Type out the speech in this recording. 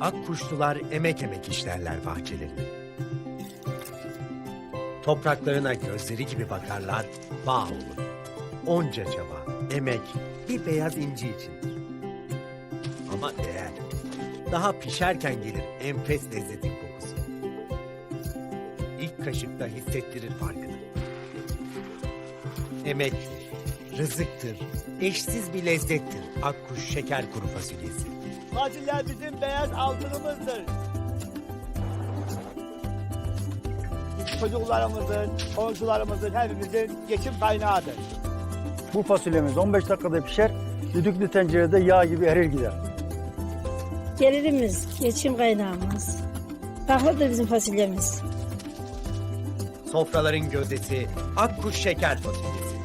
Akkuşlular emek emek işlerler bahçelerini. Topraklarına gözleri gibi bakarlar, bağ olur. Onca çaba, emek bir beyaz inci içindir. Ama değer. Daha pişerken gelir enfes lezzetin kokusu. İlk kaşıkta hissettirir farkını. Emektir, rızıktır, eşsiz bir lezzettir akkuş şeker kuru fasulyesi. Fasulye bizim beyaz altınımızdır. Çocuklarımızın, komşularımızın, hepimizin geçim kaynağıdır. Bu fasulyemiz 15 dakikada pişer, düdüklü tencerede yağ gibi erir gider. Gelirimiz, geçim kaynağımız. Farklıdır bizim fasulyemiz. Sofraların gözdesi akkuş şeker fasulyesi.